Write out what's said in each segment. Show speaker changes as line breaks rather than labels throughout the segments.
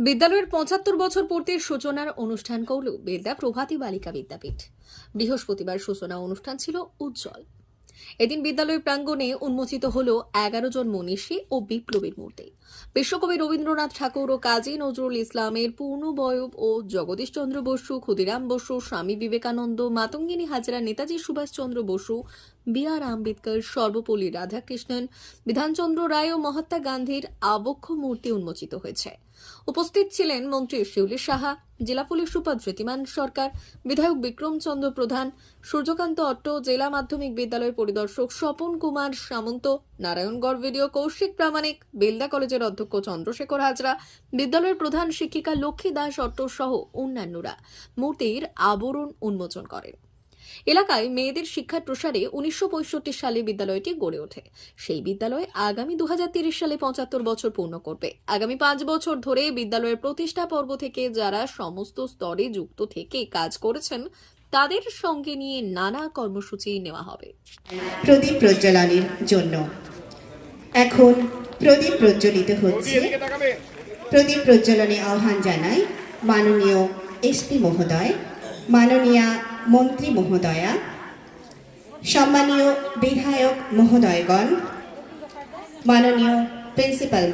বিদ্যালয়ের পঁচাত্তর বছর পূর্তির সূচনার অনুষ্ঠান করল বেলদা প্রভাতী বালিকা বিদ্যাপীঠ। বৃহস্পতিবার সূচনা অনুষ্ঠান ছিল উজ্জ্বল। এদিন বিদ্যালয় প্রাঙ্গণে উন্মোচিত হল এগারো জন মনীষী ও বিপ্লবীর মূর্তি। বিশ্বকবি রবীন্দ্রনাথ ঠাকুর ও কাজী নজরুল ইসলামের পূর্ণবয়ব ও জগদীশচন্দ্র বসু, ক্ষুদিরাম বসু, স্বামী বিবেকানন্দ, মাতঙ্গিনী হাজরা, নেতাজি সুভাষচন্দ্র বসু বি আর আম্বেদকর, সর্বপল্লী রাধাকৃষ্ণন, বিধানচন্দ্র রায় ও মহাত্মা গান্ধীর আবক্ষ মূর্তি উন্মোচিত হয়েছে। উপস্থিত ছিলেন মন্ত্রী শিউলি সাহা, জেলা পুলিশ সুপার ধৃতিমান সরকার, বিধায়ক বিক্রমচন্দ্র প্রধান, সূর্যকান্ত অট্ট, জেলা মাধ্যমিক বিদ্যালয় পরিদর্শক স্বপন কুমার সামন্ত নারায়ণগড় ভিডিও কৌশিক প্রামাণিক, বেলদা কলেজের অধ্যক্ষ চন্দ্রশেখর হাজরা, বিদ্যালয়ের প্রধান শিক্ষিকা লক্ষ্মী দাস অট্ট সহ অন্যান্যরা। মূর্তির আবরণ উন্মোচন করেন। এলাকায় মেয়েদের শিক্ষার প্রসারে উনিশশো পঁয়ষট্টি সালে বিদ্যালয়টি গড়ে ওঠে। সেই বিদ্যালয় আগামী দু সালে পঁচাত্তর বছর পূর্ণ করবে। আগামী পাঁচ বছর ধরে বিদ্যালয়ের প্রতিষ্ঠা পর্ব থেকে যারা সমস্ত স্তরে যুক্ত থেকে কাজ করেছেন, তাদের সঙ্গে নিয়ে নানা কর্মসূচি নেওয়া হবে।
প্রদীপ প্রজ্বলনের জন্য। এখন প্রদীপ প্রজ্বলিত হচ্ছে। প্রদীপ প্রজ্বলনে আহ্বান জানাই মাননীয় এসপি মহোদয়। মাননীয়া মন্ত্রী মহোদয়া সম্মানীয় বিধায়ক মহোদয়গণ মাননীয় প্রিন্সিপাল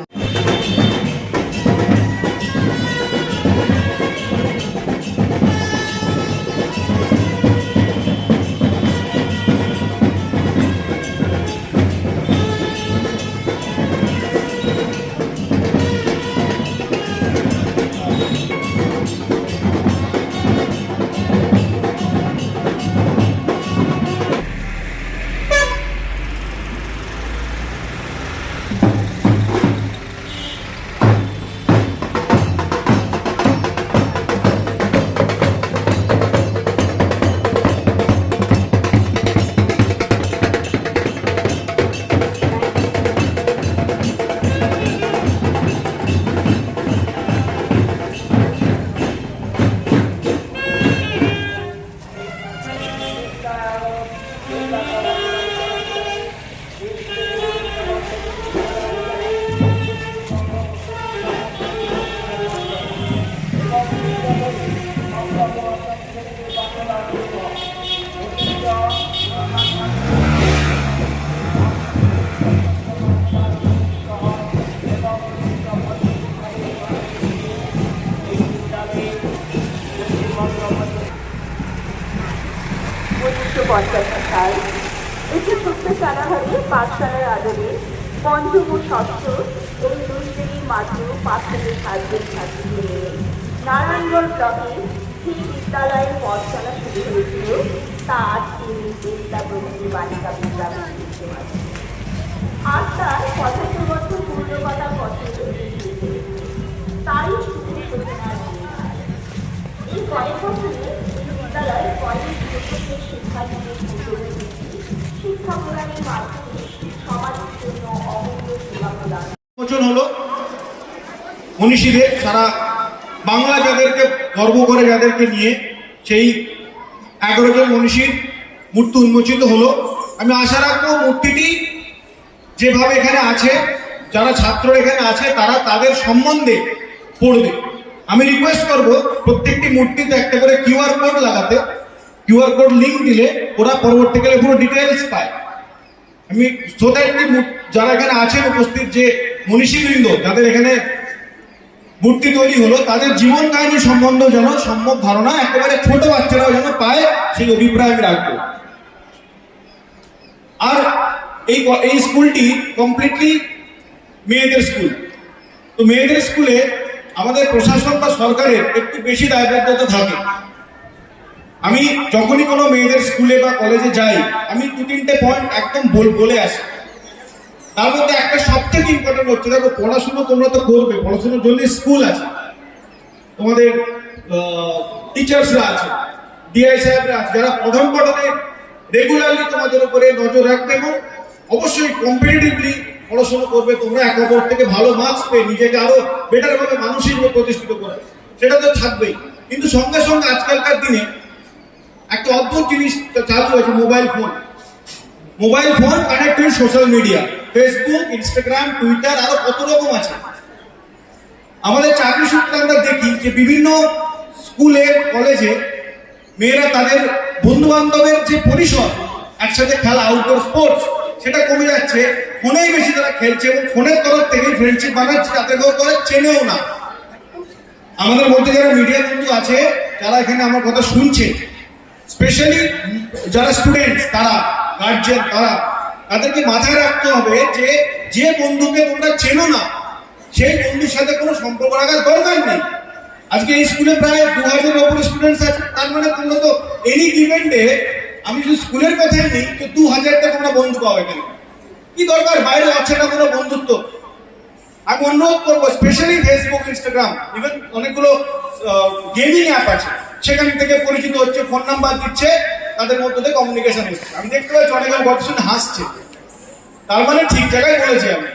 সারাহারে পাঠশালার আদলে পঞ্চম ষষ্ঠ এই দুই মাত্র পাঁচ থেকে সাতজন ছাত্রীকে নিয়ে নারায়ণগড় ব্লকে সেই বিদ্যালয়ের পথশালা শুরু হয়েছিল। তা আজকে বিদ্যা প্রভৃতি বালিকা বিদ্যালয় আজ তার পঁচাত্তর বছর পথে এগিয়েছে। তাই এই কয়েক বছরে বিদ্যালয় কলেজ শিক্ষকের
মনীষীদের, সারা বাংলা যাদেরকে গর্ব করে, যাদেরকে নিয়ে সেই এগারো মনীষীর মূর্তি উন্মোচিত হলো। আমি আশা রাখব মূর্তিটি যেভাবে এখানে আছে, যারা ছাত্র এখানে আছে, তারা তাদের সম্বন্ধে পড়বে। আমি রিকোয়েস্ট করব প্রত্যেকটি মূর্তিতে একটা করে কিউআর কোড লাগাতে। কিউআর কোড লিঙ্ক দিলে ওরা পরবর্তীকালে পুরো ডিটেলস পায়। আমি সোসাইটি যারা এখানে আছেন উপস্থিত, যে মনীষীবৃন্দ, যাদের এখানে মূর্তি তৈরি হলো, তাদের জীবন কাহিনী সম্বন্ধ যেন সম্যক ধারণা, একেবারে ছোট বাচ্চারাও যেন পায়, সেই অভিপ্রায় আমি রাখব। আর এই এই স্কুলটি কমপ্লিটলি মেয়েদের স্কুল। তো মেয়েদের স্কুলে আমাদের প্রশাসন বা সরকারের একটু বেশি দায়বদ্ধতা থাকে। আমি যখনই কোনো মেয়েদের স্কুলে বা কলেজে যাই, আমি দু তিনটে পয়েন্ট একদম বল আসি। তার মধ্যে একটা সবথেকে ইম্পর্টেন্ট হচ্ছে, দেখো পড়াশুনো তোমরা তো করবে, পড়াশোনার জন্য স্কুল আছে। তোমাদের টিচার্সরা আছে ডিআই সাহেবরা আছে, যারা প্রথম পঠনে রেগুলারলি তোমাদের উপরে নজর রাখবে এবং অবশ্যই কম্পিটিটিভলি পড়াশোনা করবে, তোমরা এক অপর থেকে ভালো মার্কস পেয়ে নিজেকে আরও বেটার ভাবে মানুষ হিসেবে প্রতিষ্ঠিত করে সেটা তো থাকবেই। কিন্তু সঙ্গে সঙ্গে আজকালকার দিনে একটা অদ্ভুত জিনিস চালু হয়েছে mobile phone mobile phone connect with social media Facebook Instagram Twitter আরও কত রকম আছে। আমাদের চাকরি সূত্রে আমরা দেখি যে বিভিন্ন স্কুলে, কলেজে মেয়েরা তাদের বন্ধু বান্ধবের যে পরিসর, একসাথে খেলা আউটডোর স্পোর্টস সেটা কমে যাচ্ছে। ফোনেই বেশি তারা খেলছে এবং ফোনের তরফ থেকেই ফ্রেন্ডশিপ বানাচ্ছে তাতে কেউ করে চেনেও না। আমাদের মধ্যে যারা মিডিয়া বন্ধু আছে, যারা এখানে আমার কথা শুনছে স্পেশালি যারা স্টুডেন্টস তারা গার্জিয়ান তারা, তাদেরকে মাথায় রাখতে হবে যে যে বন্ধুকে তোমরা চেনো না, সেই বন্ধুর সাথে কোনো সম্পর্ক রাখার দরকার নেই। আজকে এই স্কুলে প্রায় দু হাজার ওপরে স্টুডেন্টস আছে, তার মানে তোমরা তো এনি গিভেন ডে আমি যদি স্কুলের কথাই নিই, তো দু হাজারটা তোমরা বন্ধু পাবে কেন? কি দরকার? বাইরে আছে না কোনো বন্ধুত্ব। আমি অনুরোধ করব স্পেশালি ফেসবুক ইনস্টাগ্রাম ইভেন অনেকগুলো গেমিং অ্যাপ আছে। সেখান থেকে পরিচিত হচ্ছে ফোন নাম্বার দিচ্ছে, তাদের মধ্যে দিয়ে কমিউনিকেশন হচ্ছে। আমি দেখতে পাচ্ছি অনেকের শুনে হাসছে। তার মানে ঠিক জায়গায় বলেছি আমি।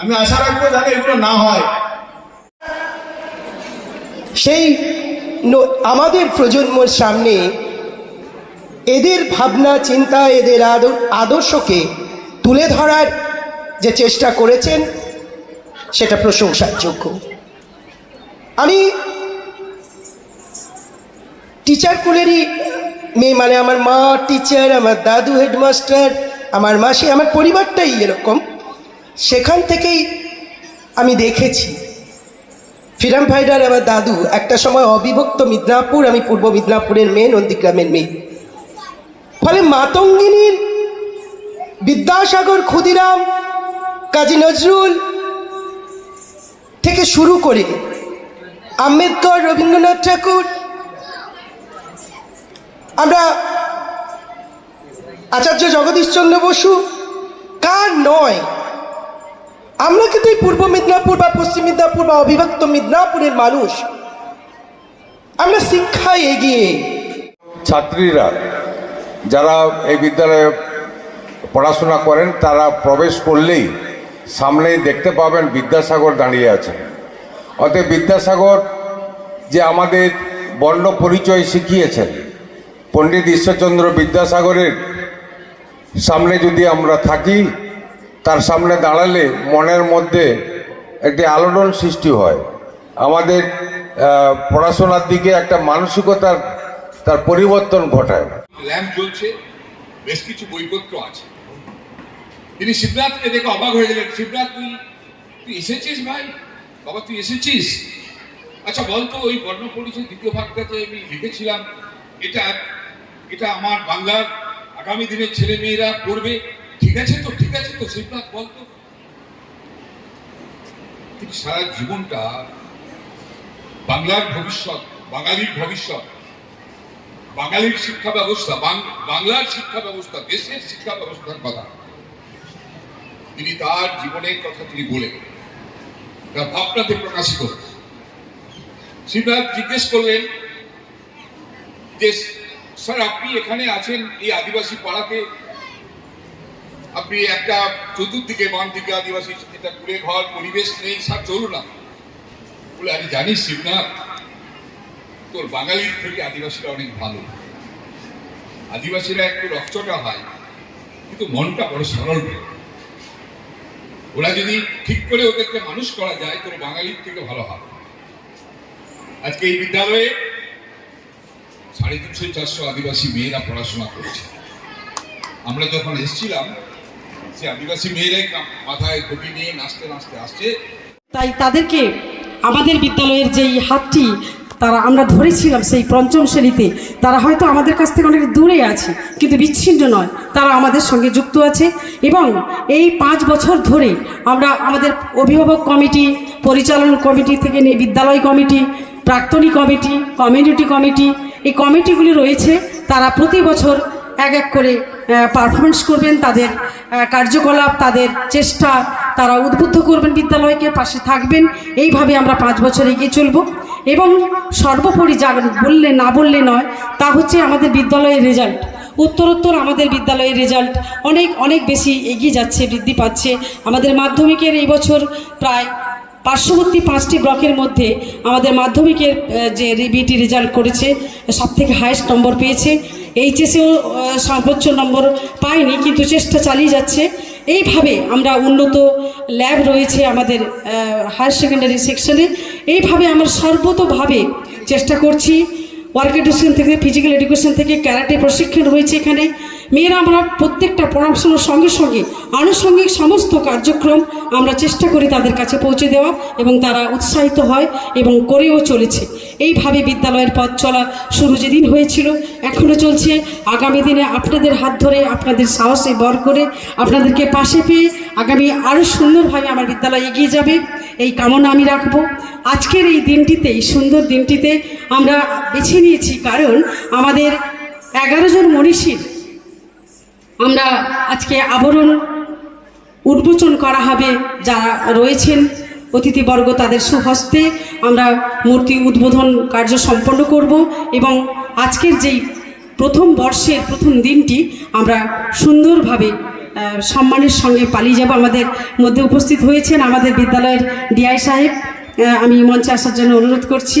আমি আশা রাখব যাতে এগুলো না হয়।
সেই আমাদের প্রজন্মর সামনে এদের ভাবনা, চিন্তা, এদের আদর্শকে তুলে ধরার যে চেষ্টা করেছেন, সেটা প্রশংসার যোগ্য। আমি টিচার কুলেরই মেয়ে মানে আমার মা টিচার আমার দাদু হেডমাস্টার আমার মাসি, আমার পরিবারটাই এরকম। সেখান থেকেই আমি দেখেছি। ফিরাম ভাইডার আমার দাদু, একটা সময় অবিভক্ত মিদনাপুর, আমি পূর্ব মিদনাপুরের মেয়ে, নন্দীগ্রামের মেয়ে। ফলে মাতঙ্গিনীর বিদ্যাসাগর ক্ষুদিরাম, কাজী নজরুল থেকে শুরু করে আম্বেদকর রবীন্দ্রনাথ ঠাকুর আমরা আচার্য জগদীশচন্দ্র বসু, কার নয়? আমরা কিন্তু এই পূর্ব মেদিনীপুর বা পশ্চিম মেদিনীপুর বা অবিভক্ত মেদিনীপুরের মানুষ। আমরা শিক্ষায় এগিয়ে।
ছাত্রীরা, যারা এই বিদ্যালয়ে পড়াশোনা করেন, তারা প্রবেশ করলেই সামনেই দেখতে পাবেন বিদ্যাসাগর দাঁড়িয়ে আছেন। অতএব বিদ্যাসাগর যে আমাদের বর্ণ পরিচয় শিখিয়েছেন পণ্ডিত ঈশ্বরচন্দ্র বিদ্যাসাগরের সামনে যদি আমরা থাকি, তার সামনে দাঁড়ালে মনের মধ্যে একটি আলোড়ন সৃষ্টি হয়। আমাদের পড়াশোনার দিকে একটা মানসিকতার, তার পরিবর্তন ঘটায়।
ল্যাম্প জ্বলছে, বেশ কিছু বইপত্র আছে। তিনি শিবনাথকে দেখে অবাক হয়ে গেলেন, শিবনাথ, তুই তুই এসেছিস ভাই? বাবা, তুই এসেছিস? আচ্ছা বলতো, ওই বর্ণ পরিচয় দ্বিতীয় ভাগটাতে আমি লিখেছিলাম। এটা এটা আমার বাংলার আগামী দিনের ছেলে মেয়েরা পড়বে ঠিক আছে তো, ঠিক আছে তো, শিবনাথ বলতো তিনি সারা জীবনটা বাংলার ভবিষ্যৎ, বাঙালির ভবিষ্যৎ, বাঙালির শিক্ষা ব্যবস্থা বাংলার শিক্ষা ব্যবস্থা, দেশের শিক্ষা ব্যবস্থার কথা। তিনি তার জীবনের কথা তিনি বলে তার ভাবনাতে প্রকাশিত। শিবরাজ জিজ্ঞেস করলেন স্যার, আপনি এখানে আছেন এই আদিবাসী পাড়াতে। আপনি একটা চতুর্দিকে, বাম দিকে আদিবাসী, এটা কুড়ে ঘর, পরিবেশ নেই, স্যার, চলুন না। বলে আমি জানি শিবনাথ, তোর বাঙালির থেকে আদিবাসীরা অনেক ভালো। আদিবাসীরা একটু রক্তটা হয়, কিন্তু মনটা বড় সরল ওরা যদি ঠিক করে ওদেরকে মানুষ করা যায়, তোর বাঙালির থেকে ভালো হবে আজকে এই বিদ্যালয়ে সাড়ে তিনশো, চারশো আদিবাসী মেয়েরা পড়াশোনা করছে। আমরা যখন এসেছিলাম, সে আদিবাসী মেয়েরাই মাথায় ঘটি নিয়ে নাচতে নাচতে আসছে।
তাই তাদেরকে আমাদের বিদ্যালয়ের যেই হাতটি তারা আমরা ধরেছিলাম সেই পঞ্চম শ্রেণীতে, তারা হয়তো আমাদের কাছ থেকে অনেক দূরে আছে, কিন্তু বিচ্ছিন্ন নয়, তারা আমাদের সঙ্গে যুক্ত আছে এবং এই পাঁচ বছর ধরে আমরা আমাদের অভিভাবক কমিটি, পরিচালন কমিটি থেকে নিয়ে বিদ্যালয় কমিটি, প্রাক্তনী কমিটি, কমিউনিটি কমিটি এই কমিটিগুলি রয়েছে, তারা প্রতি বছর এক এক করে পারফরমেন্স করবেন, তাদের কার্যকলাপ, তাদের চেষ্টা তারা উদ্বুদ্ধ করবেন, বিদ্যালয়কে পাশে থাকবেন। এইভাবে আমরা পাঁচ বছর এগিয়ে চলব। এবং সর্বোপরি যা বললে না বললে নয়, তা হচ্ছে আমাদের বিদ্যালয়ের রেজাল্ট উত্তরোত্তর আমাদের বিদ্যালয়ের রেজাল্ট অনেক অনেক বেশি এগিয়ে যাচ্ছে, বৃদ্ধি পাচ্ছে। আমাদের মাধ্যমিকের এই বছর প্রায় পার্শ্ববর্তী পাঁচটি ব্লকের মধ্যে আমাদের মাধ্যমিকের যে বিটি রেজাল্ট করেছে সব থেকে হায়েস্ট নম্বর পেয়েছে। এইচএসেও সর্বোচ্চ নম্বর পায়নি, কিন্তু চেষ্টা চালিয়ে যাচ্ছে। এইভাবে আমরা উন্নত ল্যাব রয়েছে আমাদের হায়ার সেকেন্ডারি সেকশনে। এইভাবে আমরা সর্বতোভাবে চেষ্টা করছি, ওয়ার্ক এডুকেশন থেকে, ফিজিক্যাল এডুকেশন থেকে, ক্যারাটে প্রশিক্ষণ হয়েছে এখানে। মেয়েরা আমরা প্রত্যেকটা পড়াশোনার সঙ্গে সঙ্গে আনুষঙ্গিক সমস্ত কার্যক্রম আমরা চেষ্টা করি তাদের কাছে পৌঁছে দেওয়া এবং তারা উৎসাহিত হয় এবং করেও চলেছে। এইভাবে বিদ্যালয়ের পথ চলা শুরু যেদিন হয়েছিল এখনও চলছে। আগামী দিনে আপনাদের হাত ধরে, আপনাদের সাহসে বর করে, আপনাদেরকে পাশে পেয়ে আগামী আরও সুন্দরভাবে আমার বিদ্যালয় এগিয়ে যাবে, এই কামনা আমি রাখব। আজকের এই দিনটিতে, এই সুন্দর দিনটিতে আমরা বেছে নিয়েছি কারণ আমাদের এগারো জন মনীষীর আমরা আজকে আবরণ উন্মোচন করা হবে। যারা রয়েছেন অতিথিবর্গ, তাদের সুহস্তে আমরা মূর্তি উদ্বোধন কার্য সম্পন্ন করব এবং আজকের যেই প্রথম বর্ষের প্রথম দিনটি আমরা সুন্দরভাবে সম্মানের সঙ্গে পালিয়ে যাব। আমাদের মধ্যে উপস্থিত হয়েছেন আমাদের বিদ্যালয়ের ডিআই সাহেব। আমি মঞ্চে আসার জন্য অনুরোধ করছি।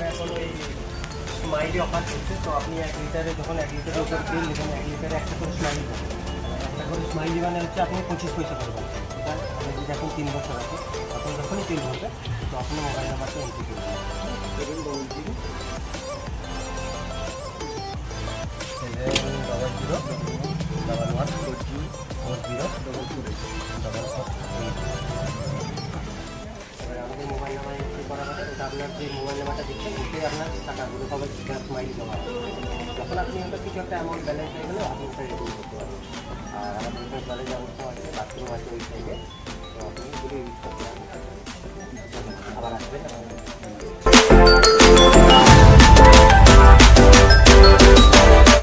এখানে এখন ওই স্মাইলি অফার চলছে তো আপনি এক লিটারে যখন এক লিটারের উপর বিল নেবেন এক লিটারে একটা করে স্মাইলি পাবেন একটা করে স্মাইলি মানে হচ্ছে আপনি পঁচিশ পয়সা এটা আমাদের যদি এখন তিন বছর আছে তখন যখনই তিন ভরবে তো আপনি মোবাইল নাম্বারটা এন্ট্রি করবেন double zero seven double zero double one four zero four zero double two double আপনার যে মোবাইল নাম্বারটা দিচ্ছেন ওটাই আপনার টাকাগুলো সবাই ব্যাংক মাইলি জমা যখন আপনি ওটা কিছু একটা অ্যামাউন্ট ব্যালেন্স হয়ে গেলে, আপনি ওটা রিডিম করতে পারবেন। আর আমাদের ওটা ব্যালেন্স ব্যবস্থা আছে বাথরুম আছে ওই সাইডে তো আপনি ইউজ করতে পারবেন। আবার আসবেন